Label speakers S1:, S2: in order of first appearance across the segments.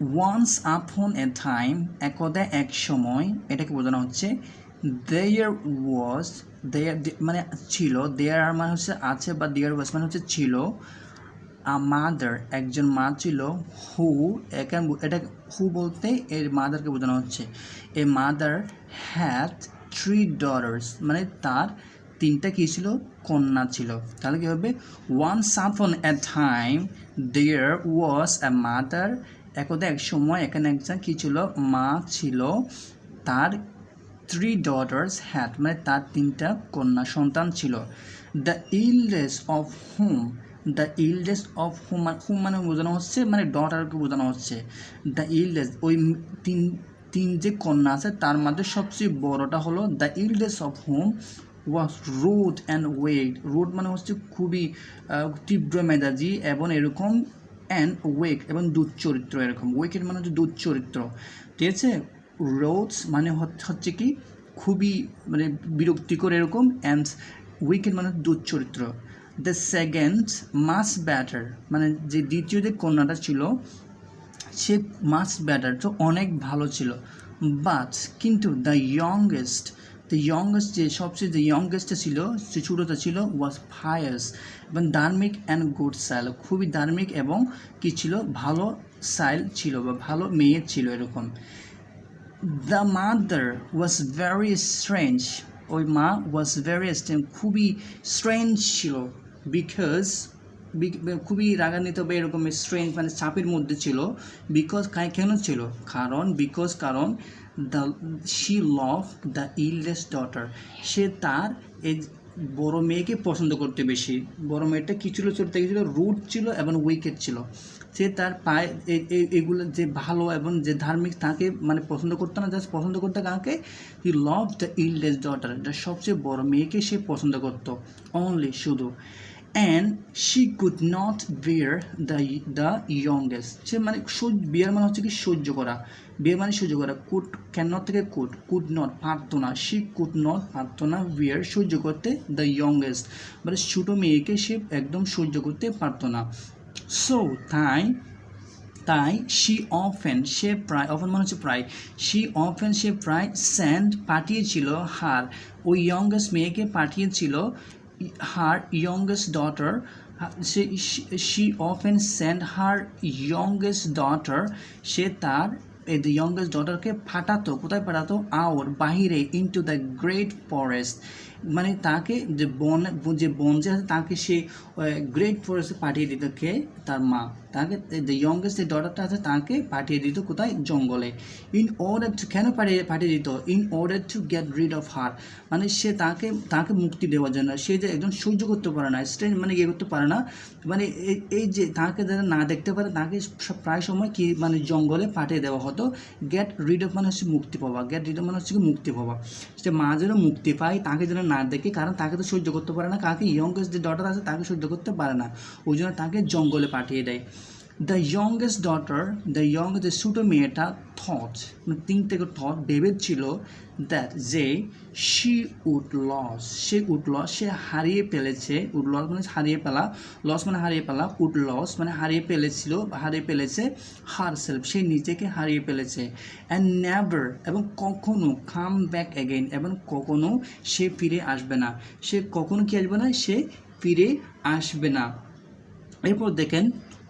S1: Once upon এ time একদা এক সময়, এটাকে বোঝানো হচ্ছে দেয়ার ওয়াজ দেয়ার মানে ছিল দেয়ার মানে হচ্ছে আছে বা দেয়ার ওয়াজ মানে হচ্ছে ছিল আ মাদার একজন মা ছিল হু এখানে এটা হু বলতে এর মাদারকে বোঝানো হচ্ছে a mother had three dollars মানে তার তিনটা কী ছিল? কন্যা ছিল। তাহলে কী হবে? Once upon a time there was a mother একদা এক সময় এখানে একজন কী ছিল? মা ছিল। তার থ্রি ডটার্স হ্যাড মানে তার তিনটা কন্যা সন্তান ছিল। The eldest of whom the eldest of whom whom মানে বোঝানো হচ্ছে মানে ডটারকে বোঝানো হচ্ছে। দ্য ইলডেস ওই তিন তিন যে কন্যা আছে, তার মধ্যে সবচেয়ে বড়টা হলো the eldest of whom was rude and wait rude মানে হচ্ছে খুবই তীব্র মেজাজি এবং এরকম অ্যান্ড ওয়েক এবং দুধচরিত্র এরকম। ওয়েকের মানে হচ্ছে দুধচরিত্র ঠিক আছে? রোডস মানে হচ্ছে কি? খুবই মানে বিরক্তিকর এরকম অ্যান্ড উইকেট মানে দুধচরিত্র দ্য সেকেন্ড মাস ব্যাটার মানে যে দ্বিতীয় যে কন্যাটা ছিল, সে মাস ব্যাটার তো অনেক ভালো ছিল। বাট কিন্তু দ্য ইয়ংগেস্ট দ্য ইয়ংগেস্ট যে সবচেয়ে যে ইয়ংগেস্টটা ছিল যে ছোটোটা ছিল ওয়াজ ফায়াস এবং ধার্মিক অ্যান্ড গুড সাইল খুবই ধার্মিক এবং কি ছিল? ভালো সাইল ছিল বা ভালো মেয়ে ছিল এরকম। The mother was very strange ওই মা ওয়াজ ভেরি স্ট্রেঞ্জ খুবই স্ট্রেঞ্জ ছিল বিকজ খুবই রাগান্বিত বা এরকম স্ট্রেঞ্জ মানে চাপের মধ্যে ছিল বিকজ কেন ছিল? কারণ বিকজ কারণ the she love the eldest daughter সে তার এই বড় মেয়েকে পছন্দ করতে বেশি। বড় মেয়েটা কী ছিল? ছোট ছিল? রুট ছিল এবং উইকেট ছিল। সে তার পায়ে এগুলো যে ভালো এবং যে ধার্মিক তাকে মানে পছন্দ করতো না, জাস্ট পছন্দ করতো কাকে? He love the eldest daughter এটা সবচেয়ে বড় মেয়েকে সে পছন্দ করতো। অনলি শুধু। And she could not bear the the youngest সে মানে সহ্য, বিয়ার মানে হচ্ছে কি সহ্য করা। বিয়ার মানে সহ্য করা। কুড ক্যান নট থেকে কুড কুড নট পারতো না। শি কুড নট পারতো না বিয়ার সহ্য করতে দ্য ইয়ংগেস্ট মানে ছোটো মেয়েকে সে একদম সহ্য করতে পারতো না। সো তাই তাই শি অফেন সে প্রায় অফেন মানে হচ্ছে প্রায়। শি অফেন সে প্রায় স্যান্ড পাঠিয়েছিল হার। ওই ইয়ংগেস্ট মেয়েকে পাঠিয়েছিল হার youngest daughter say she often send her youngest daughter সে তার এই দ্য ইয়ংগেস্ট ডটারকে পাঠাতো কোথায় পাঠাতো আওর বাহিরে ইনটু দ্য গ্রেট ফরেস্ট মানে তাকে যে বন যে বন যে আছে, তাকে সে গ্রেট ফরেস্টে পাঠিয়ে দিত কে? তার মা। তাকে দ্য ইয়ংগেস্ট যে ডটারটা আছে, তাকে পাঠিয়ে দিত কোথায়? জঙ্গলে। ইন অর্ডার টু কেন পাঠিয়ে পাঠিয়ে দিত? In order to get rid of her মানে সে তাকে তাকে মুক্তি দেওয়ার জন্য। সে যে একজন সহ্য করতে পারে না স্ট্রেন মানে ইয়ে করতে পারে না। মানে এই যে তাকে যারা না দেখতে পারে, তাকে প্রায় সময় কি মানে জঙ্গলে পাঠিয়ে দেওয়া হতো। গেট রিড অফ মানে হচ্ছে মুক্তি পাওয়া। গেট রিড অফ মানে হচ্ছে মুক্তি পাওয়া। সে মা যেন মুক্তি পায়, তাকে যেন না দেখে, কারণ তাকে তো সহ্য করতে পারে না। কাকে? ইয়ংকে যে ডটার আছে, তাকে সহ্য করতে পারে না। ওই জন্য তাকে জঙ্গলে পাঠিয়ে দেয়। The youngest daughter the young যে ছোটো মেয়েটা থট মানে তিন থেকে থট ভেবেছিল দ্যাট যে শি উড লস সে উড লস সে হারিয়ে ফেলেছে উড লস মানে হারিয়ে ফেলা লস মানে হারিয়ে ফেলা উড লস মানে হারিয়ে ফেলেছিল, হারিয়ে ফেলেছে হার সেলফ সে নিজেকে হারিয়ে ফেলেছে অ্যান্ড নেভার এবং কখনো কাম ব্যাক অ্যাগেন এবং কখনো সে ফিরে আসবে না, সে কখনো কি আসবে না, সে ফিরে আসবে না। এরপর দেখেন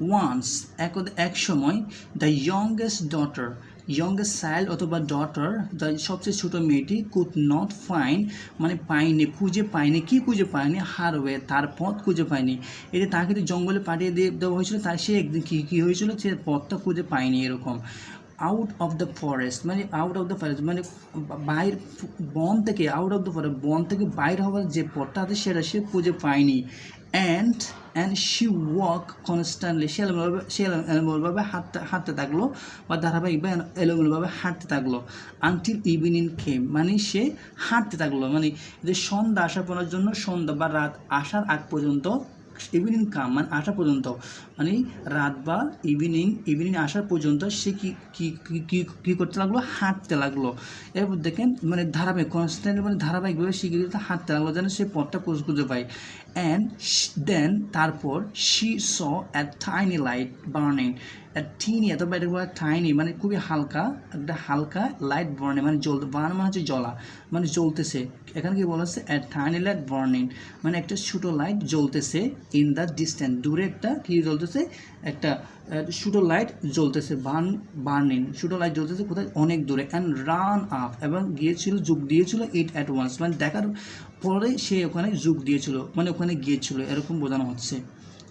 S1: ওয়ান্স এক এক সময় the youngest daughter youngest child অথবা ডটার দ্য সবচেয়ে ছোটো মেয়েটি কুড নট ফাইন মানে পায়নি, খুঁজে পায়নি, কি খুঁজে পায়নি? হার ওয়ে তার পথ খুঁজে পায়নি। এটা তাকে তো জঙ্গলে পাঠিয়ে দিয়ে দেওয়া হয়েছিল তাই সে একদিন কী কী হয়েছিল? সে পথটা খুঁজে পায়নি এরকম। আউট অফ দ্য ফরেস্ট মানে আউট অফ দ্য ফরেস্ট মানে বাইর বন থেকে আউট অফ দ্য ফরেস্ট বন থেকে বাইর হওয়ার যে পথটা আছে, সেটা সে খুঁজে পায়নি। And and she walk constantly সে এলোমেলোভাবে সে এলোমেলোভাবে হাঁটতে হাঁটতে থাকল বা ধারাবাহিকভাবে এলোমেলোভাবে হাঁটতে থাকল আনটিল ইভিনিং খেম মানে সে হাঁটতে থাকল। মানে যে সন্ধ্যা আসা পড়ার জন্য সন্ধ্যা বা রাত আসার আগ পর্যন্ত ইভিনিং কাম মানে আসা পর্যন্ত। মানে রাত বা ইভিনিং ইভিনিং আসার পর্যন্ত সে কি কি, কি- করতে লাগল? হাঁটতে লাগল। এরপর দেখেন মানে ধারাবাহিক কনস্ট্যান্ট মানে ধারাবাহিকভাবে সে কী করতে হাঁটতে লাগল, যেন সে পথটা খুঁজে পায়। অ্যান্ড দেন তারপর she saw at tiny light burning tiny অথবা এটা বলা টাইনি মানে খুবই হালকা, একটা হালকা লাইট বার্নিং মানে জল বার্ন মানে হচ্ছে জ্বলা মানে জ্বলতেছে। এখানে কি বলা হচ্ছে? অ্যাট টাইনি লাইট বর্নিং মানে একটা ছোটো লাইট জ্বলতেছে। ইন দ্য ডিস্ট্যান্স দূরে একটা কি জ্বলতেছে? একটা শুটো লাইট জ্বলতেছে বার্ন বার্নিং শুটো লাইট জ্বলতেছে কোথায়? অনেক দূরে। অ্যান্ড রান আপ এবং গিয়েছিল, যোগ দিয়েছিল ইট অ্যাট ওয়ান্স মানে দেখার পরে সে ওখানে যোগ দিয়েছিল মানে ওখানে গিয়েছিল। এরকম বোঝানো হচ্ছে।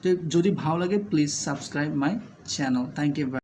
S1: তো যদি ভালো লাগে please subscribe my channel thank you